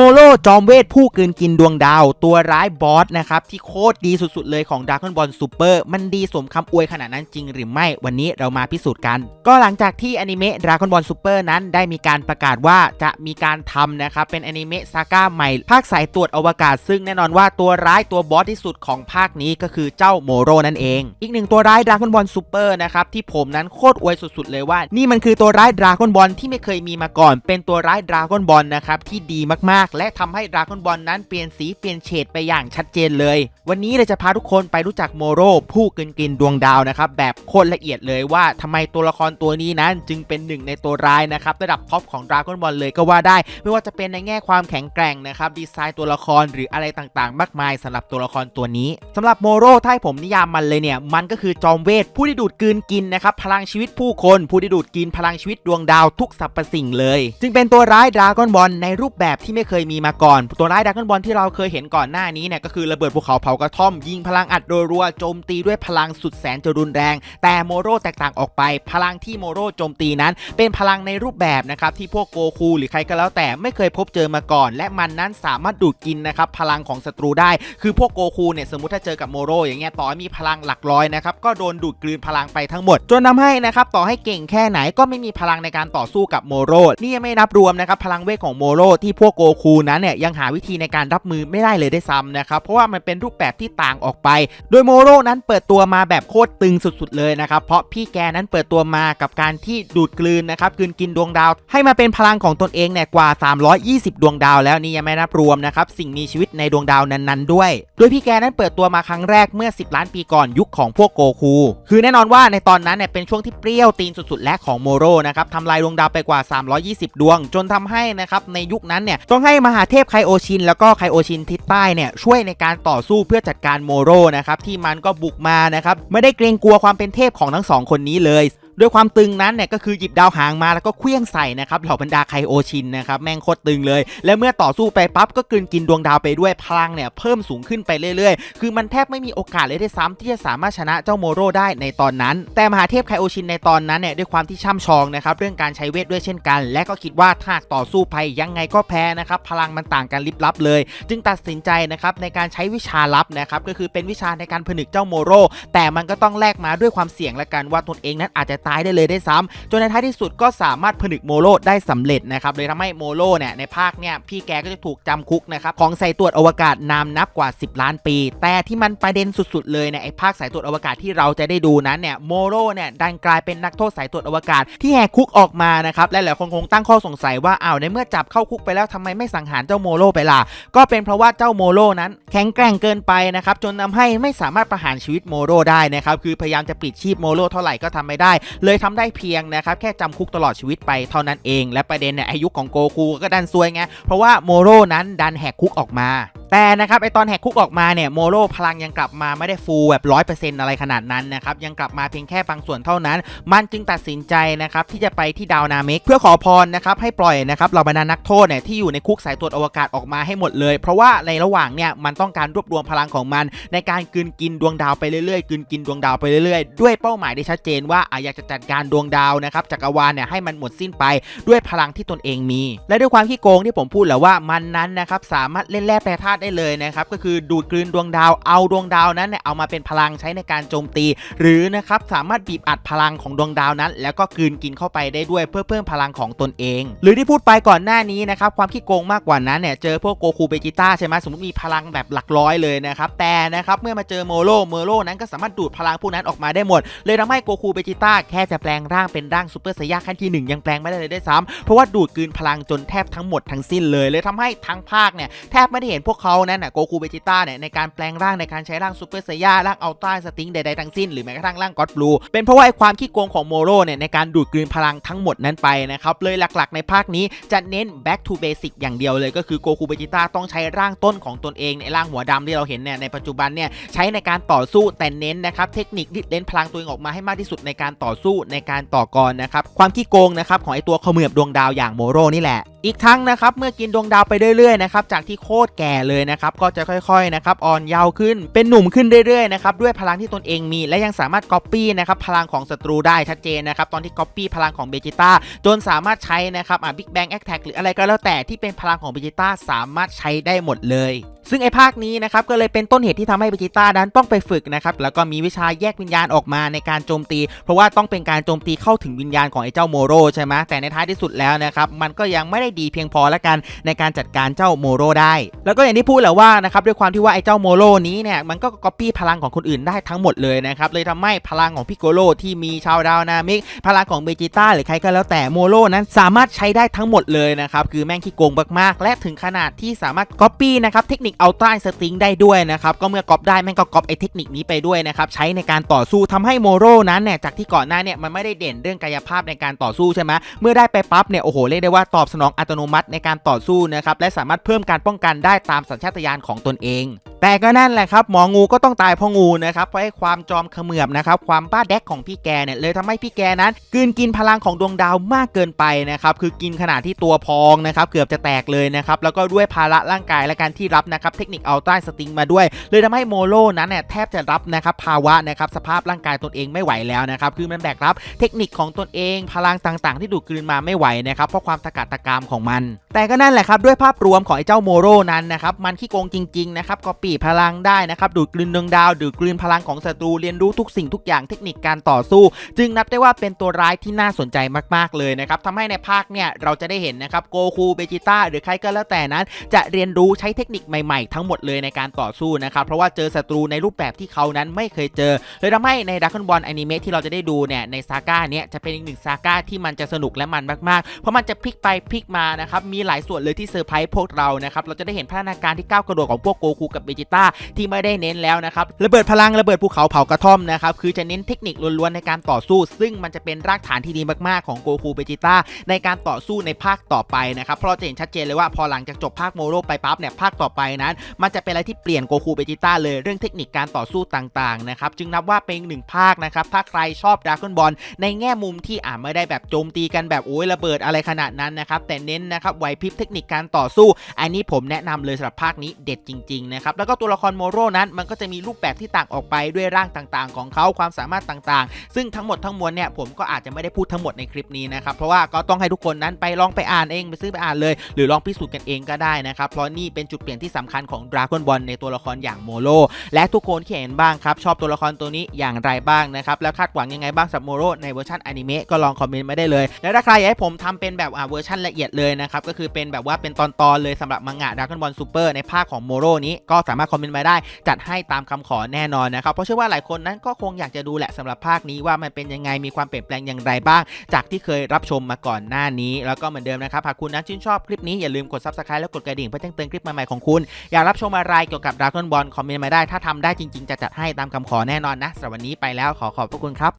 โมโลจอมเวทผู้กลืนกินดวงดาว ตัวร้ายบอสนะครับ ที่โคตรดีสุดๆเลยของ Dragon Ball Super มันดีสมคำอวยขนาดนั้นจริงหรือไม่วันนี้เรามาพิสูจน์กัน ก็หลังจากที่อนิเมะ Dragon Ball Super นั้นได้มีการประกาศว่าจะมีการทำนะครับ เป็นอนิเมะซาก้าใหม่ ภาคสายตรวจอวกาศ ซึ่งแน่นอนว่าตัวร้ายตัวบอสที่สุดของภาคนี้ก็คือเจ้าโมโรนั่นเอง อีกหนึ่งตัวร้าย Dragon Ball Super นะครับที่ผมนั้นโคตรอวยสุดๆเลยว่า นี่มันคือตัวร้าย Dragon Ball ที่ไม่เคยมีมาก่อน เป็นตัวร้าย Dragon Ball นะครับที่ดีมากและทำให้ Dragon Ball นั้นเปลี่ยนสีเปลี่ยนเฉดไปอย่างชัดเจนเลย วันนี้เราจะพาทุกคนไปรู้จักโมโรผู้กินกินดวงดาวนะครับแบบโคตรละเอียดเลยว่าทำไมตัวละครตัวนี้นั้นจึงเป็นหนึ่งในตัวร้ายนะครับระดับท็อปของ Dragon Ball เลยก็ว่าได้ ไม่ว่าจะเป็นในแง่ความแข็งแกร่งนะครับดีไซน์ตัวละครหรืออะไรต่างๆ มากมายสำหรับตัวละครตัวนี้สำหรับโมโรถ้าให้ผมนิยามมันเลยเนี่ยมันก็คือจอมเวทผู้ที่ดูดกืนกินนะครับพลังชีวิตผู้คนผู้ที่ดูดกินพลังชีวิตดวงดาวทุกสรรพสิ่งเลย จึงเป็นตัวร้ายดราก้อนบอลในรูปแบบที่ไม่เคยยมีมาก่อน ตัวร้ายดราก้อนบอลที่เราเคยเห็นก่อนหน้านี้เนี่ยก็คือระเบิดภูเขาเผากระท่อม ยิงพลังอัดรัวโจมตีด้วยพลังสุดแสนจะรุนแรง แต่โมโรแตกต่างออกไป พลังที่โมโรโจมตีนั้น เป็นพลังในรูปแบบนะครับที่พวกโกคูหรือใครก็แล้วแต่ไม่เคยพบเจอมาก่อน และมันนั้นสามารถดูดกินนะครับพลังของศัตรูได้ คือพวกโกคูเนี่ยสมมติถ้าเจอกับโมโรอย่างเงี้ยต่อมีพลังหลักร้อยนะครับก็โดนดูดกลืนพลังไปทั้งหมด จนทำให้นะครับต่อให้เก่งแค่ไหนก็ไม่มีพลังในการต่อสู้กับโมโรนี่ยังไม่นับรวมนะครับพลังเวทของโมโรที่พวกโกคูนั้นเนี่ยยังหาวิธีในการรับมือไม่ได้เลยได้ซ้ำนะครับ เพราะว่ามันเป็นรูปแบบที่ต่างออกไป โดยโมโรนั้นเปิดตัวมาแบบโคตรตึงสุดๆเลยนะครับ เพราะพี่แกนั้นเปิดตัวมากับการที่ดูดกลืนนะครับกลืนกินดวงดาว ให้มาเป็นพลังของตนเองเนี่ยกว่า 320 ดวงดาว แล้วนี่ยังไม่นับรวมนะครับสิ่งมีชีวิตในดวงดาวนั้นๆ ด้วย โดยพี่แกนั้นเปิดตัวมาครั้งแรกเมื่อ 10 ล้านปีก่อนยุคของพวกโกคู คือแน่นอนว่าในตอนนั้นเนี่ยเป็นช่วงที่เปรี้ยวตีนสุดๆ และของโมโรนะครับทำลายดวงดาวไปกว่า 320 ดวง จนทำให้นะครับในยุคนั้นเนี่ยต้องใให้มหาเทพไคโอชิน แล้วก็ไคโอชินทิศใต้เนี่ยช่วยในการต่อสู้เพื่อจัดการโมโรนะครับที่มันก็บุกมานะครับไม่ได้เกรงกลัวความเป็นเทพของทั้งสองคนนี้เลย ด้วยความตึงนั้นเนี่ยก็คือหยิบดาวหางมาแล้วก็เคลี้ยงใส่นะครับเหล่าบรรดาไคโอชินนะครับแม่งโคตรตึงเลย และเมื่อต่อสู้ไปปั๊บก็กลืนกินดวงดาวไปด้วยพลังเนี่ยเพิ่มสูงขึ้นไปเรื่อยๆ คือมันแทบไม่มีโอกาสเลยด้ซ้ำที่จะสามารถชนะเจ้าโมโรได้ในตอนนั้น แต่มหาเทพไคโอชินในตอนนั้นเนี่ยด้วยความที่ช่ำชองนะครับเรื่องการใช้เวทด้วยเช่นกัน และก็คิดว่าถ้าหากต่อสู้ไปยังไงก็แพ้นะครับพลังมันต่างกันลิบลับเลย จึงตัดสินใจนะครับในการใช้วิชาลับนะครับก็คือเป็นวิชาในการผนึกเจ้าโมโรแต่มันก็ต้องแลกมาด้วยความเสี่ยงและกันว่าตนเองนั้นอาจจะายได้เลยได้ซ้ำจนในท้ายที่สุดก็สามารถผนึกโมโลได้สำเร็จนะครับเลยทำให้โมโลเนี่ยในภาคเนี่ยพี่แกก็จะถูกจำคุกนะครับของสายตรวจอวกาศนามนับกว่า 10 ล้านปี แต่ที่มันประเด็นสุดๆเลยในไอ้ภาคสายตรวจอวกาศที่เราจะได้ดูนั้นเนี่ยโมโลเนี่ยดันกลายเป็นนักโทษสายตรวจอวกาศที่แหกคุกออกมานะครับและหลายคนคงตั้งข้อสงสัยว่าอ้าวในเมื่อจับเข้าคุกไปแล้วทำไมไม่สังหารเจ้าโมโลไปล่ะก็เป็นเพราะว่าเจ้าโมโลนั้นแข็งแกร่งเกินไปนะครับจนทำให้ไม่สามารถประหารชีวิตโมโลได้นะครับคือพยายามจะปิดชีพโมโลเท่าไหร่ก็ทำไม่ได้เลยทำได้เพียงนะครับแค่จำคุกตลอดชีวิตไปเท่านั้นเอง และประเด็นเนี่ยอายุของโกคูก็ดันซวยไงเพราะว่าโมโรนั้นดันแหกคุกออกมา แต่นะครับไอตอนแหกคุกออกมาเนี่ยโมโรพลังยังกลับมาไม่ได้ฟูลแบบร้อยเปอร์เซ็นต์อะไรขนาดนั้นนะครับยังกลับมาเพียงแค่บางส่วนเท่านั้น มันจึงตัดสินใจนะครับที่จะไปที่ดาวนาเมกเพื่อขอพรนะครับให้ปล่อยนะครับเหล่าบรรดานักโทษเนี่ยที่อยู่ในคุกสายตรวจอวกาศออกมาให้หมดเลย เพราะว่าในระหว่างเนี่ยมันต้องการรวบรวมพลังของมัน ในการกลืนกินดวงดาวไปเรื่อยๆกลืนกินดวงดาวไปเรื่อยๆ ด้วยเป้าหมายที่ชัดเจนว่าอะอยากจะจัดการดวงดาวนะครับจักรวาลเนี่ยให้มันหมดสิ้นไปด้วยพลังที่ตนเองมี และด้วยความขี้โกงที่ผมพูดแล้วว่ามันนั้นนะครับสามารถเล่นแร่แปรธาตุได้เลยนะครับก็คือดูดกลืนดวงดาวเอาดวงดาวนั้นเนี่ยเอามาเป็นพลังใช้ในการโจมตี หรือนะครับสามารถบีบอัดพลังของดวงดาวนั้น แล้วก็กลืนกินเข้าไปได้ด้วยเพื่อเพิ่มพลังของตนเอง หรือที่พูดไปก่อนหน้านี้นะครับความขี้โกงมากกว่านั้นเนี่ยเจอพวกโกคูเบจิต้าใช่ไหมสมมติมีพลังแบบหลักร้อยเลยนะครับแต่นะครับเมื่อมาเจอโมโรโมโรนั้นก็สามารถดูดพลังพวกนั้นออกมาได้หมด เลยทำให้โกคูเบจิต้าแค่จะแปลงร่างเป็นร่างซูเปอร์ไซย่าขั้นที่หนึ่งยังแปลงไม่ได้เลยด้วยซ้ำเพราะว่าดูดกลืนพลังจนแทบทั้งหมดทั้งสิ้นเลยเลยทำให้ทั้งภาคเนี่ยแทบไม่ได้เห็นพวกเขานั้นน่ะโกคูเบจิต้าเนี่ยในการแปลงร่างในการใช้ร่างซูเปอร์ไซย่าร่างอัลต้าสติงใดๆทั้งสิ้นหรือแม้กระทั่งร่างก็อดบลูเป็นเพราะว่าไอความขี้โกงของโมโรเนี่ยในการดูดกลืนพลังทั้งหมดนั้นไปนะครับเลยหลักๆ ในภาคนี้จะเน้น back to basic อย่างเดียวเลยก็คือโกคูเบจิต้าต้องใช้ร่างต้นของตนเองในร่างหัวดำที่เราเห็นเนี่ยในปัจจุบันเนี่ยใช้ในการต่อสู้แต่เน้นนะครับเทคนิคที่เล่นพลังตัวเองออกมาให้มากที่สุดในการต่อสู้ในการต่อกรนะครับความขี้โกงนะครับของไอตัวขมือบดวงดาวอย่างโมโรนี่แหละอีกทั้งนะครับเมื่อกินดวงดาวไปเรื่อยๆนะครับจากที่โคตรแก่เลยนะครับก็จะค่อยๆนะครับอ่อนเยาว์ขึ้นเป็นหนุ่มขึ้นเรื่อยๆนะครับด้วยพลังที่ตนเองมี และยังสามารถก๊อปปี้นะครับพลังของศัตรูได้ชัดเจนนะครับตอนที่ก๊อปปี้พลังของเบจิต้าจนสามารถใช้นะครับอ่าบิ๊กแบงแอคแท็กหรืออะไรก็แล้วแต่ที่เป็นพลังของเบจิต้าสามารถใช้ได้หมดเลย ซึ่งไอ้ภาคนี้นะครับก็เลยเป็นต้นเหตุที่ทำให้เบจิต้านั้นต้องไปฝึกนะครับแล้วก็มีวิชาแยกวิญญาณออกมาในการโจมตี เพราะว่าต้องเป็นการโจมตีเข้าถึงวิญญาณของไอ้เจ้าโมโรใช่ไหมแต่ในท้ายที่สุดแล้วนะครับมันก็ยังไม่ได้ดีเพียงพอละกันในการจัดการเจ้าโมโรได้ แล้วก็อย่างที่พูดแหละว่านะครับด้วยความที่ว่าไอ้เจ้าโมโรนี้เนี่ยมันก็ก๊อปปี้พลังของคนอื่นได้ทั้งหมดเลยนะครับเลยทำให้พลังของพิโกโลที่มีชาวดาวนามิกพลังของเบจิต้าหรือใครก็แล้วแต่โมโรนั้นสามารถใช้ได้ทั้งหมดเลยนะครับคือแม่งขี้โกงมากๆและถึงขนาดที่สามารถก๊อปปี้นะครับเทคนิคอัลตร้าสติงได้ด้วยนะครับก็เมื่อก๊อปได้แม่งก็ก๊อปไอ้เทคนิคนี้ไปด้วยนะครับใช้ในการต่อสู้ทำให้โมโรนั้นเนี่ยจากที่ก่อนหน้าเนี่ยมันไม่ได้เด่นเรื่องกายภาพในการต่อสู้ใช่ไหมเมื่อได้ไปปั๊บเนี่ยโอ้โหเรียกได้ว่าตอบสนองอัตโนมัติในการต่อสู้นะครับและสามารถเพิ่มการป้องกันได้ตามสัญชาตญาณของตนเอง แต่ก็นั่นแหละครับหมองูก็ต้องตายเพราะงูนะครับเพราะให้ความจอมเขมือบนะครับความบ้าแดกของพี่แกเนี่ยเลยทำให้พี่แกนั้นกลืนกินพลังของดวงดาวมากเกินไปนะครับคือกินขนาดที่ตัวพองนะครับเกือบจะแตกเลยนะครับแล้วก็ด้วยภาระร่างกายและการที่รับนะครับเทคนิคอัลตร้าสติงมาด้วย เลยทำให้โมโลนั้นเนี่ยแทบจะรับนะครับภาวะนะครับสภาพร่างกายตนเองไม่ไหวแล้วนะครับคือมันแบกรับเทคนิคของตนเองพลังต่างๆ ที่ดูดกลืนมาไม่ไหวนะครับเพราะความตะกาตะกามของมัน แต่ก็นั่นแหละครับด้วยภาพรวมของไอ้เจ้าโมโรนั้นนะครับมันขี้โกงจริงๆนะครับก็ปีพลังได้นะครับดูดกลืนดวงดาวดูดกลืนพลังของศัตรูเรียนรู้ทุกสิ่งทุกอย่างเทคนิคการต่อสู้ จึงนับได้ว่าเป็นตัวร้ายที่น่าสนใจมากๆเลยนะครับทำให้ในภาคเนี่ยเราจะได้เห็นนะครับโกคูเบจิต้าหรือใครก็แล้วแต่นั้น จะเรียนรู้ใช้เทคนิคใหม่ๆ ทั้งหมดเลยในการต่อสู้นะครับเพราะว่าเจอศัตรูในรูปแบบที่เขานั้นไม่เคยเจอเลยทำให้ในดักคอนบอลอนิเมะที่เราจะได้ดูเนี่ยในซาก้าเนี้ยจะเป็นอีกหนึ่งซาก้าที่มันจะสนุกและมันมากๆ เพราะมันจะพลิกไปพลิกมานะครับมีหลายส่วนเลยที่เซอร์ไพรส์พวกเรานะครับเราจะได้เห็นพัฒนาการที่ก้าวกระโดดของพวกโกคูกับเบจิต้าที่ไม่ได้เน้นแล้วนะครับระเบิดพลังระเบิดภูเขาเผากระท่อมนะครับคือจะเน้นเทคนิคล้วนๆในการต่อสู้ ซึ่งมันจะเป็นรากฐานที่ดีมากๆของโกคูเบจิต้าในการต่อสู้ในภาคต่อไปนะครับเพราะเราจะเห็นชัดเจนเลยว่าพอหลังจากจบภาคโมโรไปปั๊บเนี่ยภาคต่อไปนั้น มันจะเป็นอะไรที่เปลี่ยนโกคูเบจิต้าเลยเรื่องเทคนิคการต่อสู้ต่างๆนะครับจึงนับว่าเป็นหนึ่งภาคนะครับถ้าใครชอบดราก้อนบอลในแง่มุมที่อ่าไม่ได้แบบโจมตีกันแบบโอ้ยระเบิดอะไรขนาดนั้นนะครับแต่เน้นนะครับไหวพริบเทคนิคการต่อสู้ อันนี้ผมแนะนำเลยสำหรับภาคนี้เด็ดจริงๆนะครับแล้วก็ตัวละครโมโรนั้นมันก็จะมีรูปแบบที่ต่างออกไปด้วยร่างต่างๆ ของเขาความสามารถต่างๆ ซึ่งทั้งหมดทั้งมวลเนี่ยผมก็อาจจะไม่ได้พูดทั้งหมดในคลิปนี้นะครับเพราะว่าก็ต้องให้ทุกคนนั้นไปลองไปอ่านเองไปซื้อไปอ่านเลย หรือลองพิสูจน์กันเองก็ได้นะครับเพราะนี่เป็นจุดเปลี่ยนที่สำคัญของดราก้อนบอลในตัวละครอย่างโมโรและทุกคนที่เห็นบ้างครับ ชอบตัวละครตัวนี้อย่างไรบ้างนะครับ แล้วคาดหวังยังไงบ้างสำหรับโมโรในเวอร์ชันอนิเมะก็ลองคอมเมนต์มาได้เลย แล้วถ้าใครอยากให้ผมทำเป็นแบบอ่าเวอร์ชันละเอียดเลยนะครับ ก็คือเป็นแบบว่าเป็นตอนๆเลยสำหรับมังงะดราก้อนบอลซูเปอร์ในภาคของโมโรนี้ก็สามารถคอมเมนต์มาได้ จัดให้ตามคำขอแน่นอนนะครับเพราะเชื่อว่าหลายคนนั้นก็คงอยากจะดูแหละสำหรับภาคนี้ว่ามันเป็นยังไงมีความเปลี่ยนแปลงอย่างไรบ้าง จากที่เคยรับชมมาก่อนหน้านี้ แล้วก็เหมือนเดิมนะครับหากคุณนั้นชื่นชอบคลิปนี้อย่าลืมกด subscribe แล้วกดกระดิ่งเพื่อแจ้งเตือนคลิปใหม่ๆของคุณอยากรับชมอะไรเกี่ยวกับดราก้อนบอลคอมเมนต์มาได้ ถ้าทำได้จริงๆ จะจัดให้ตามคำขอแน่นอนนะสำหรับวันนี้ไปแล้วขอขอบพระคุณครับ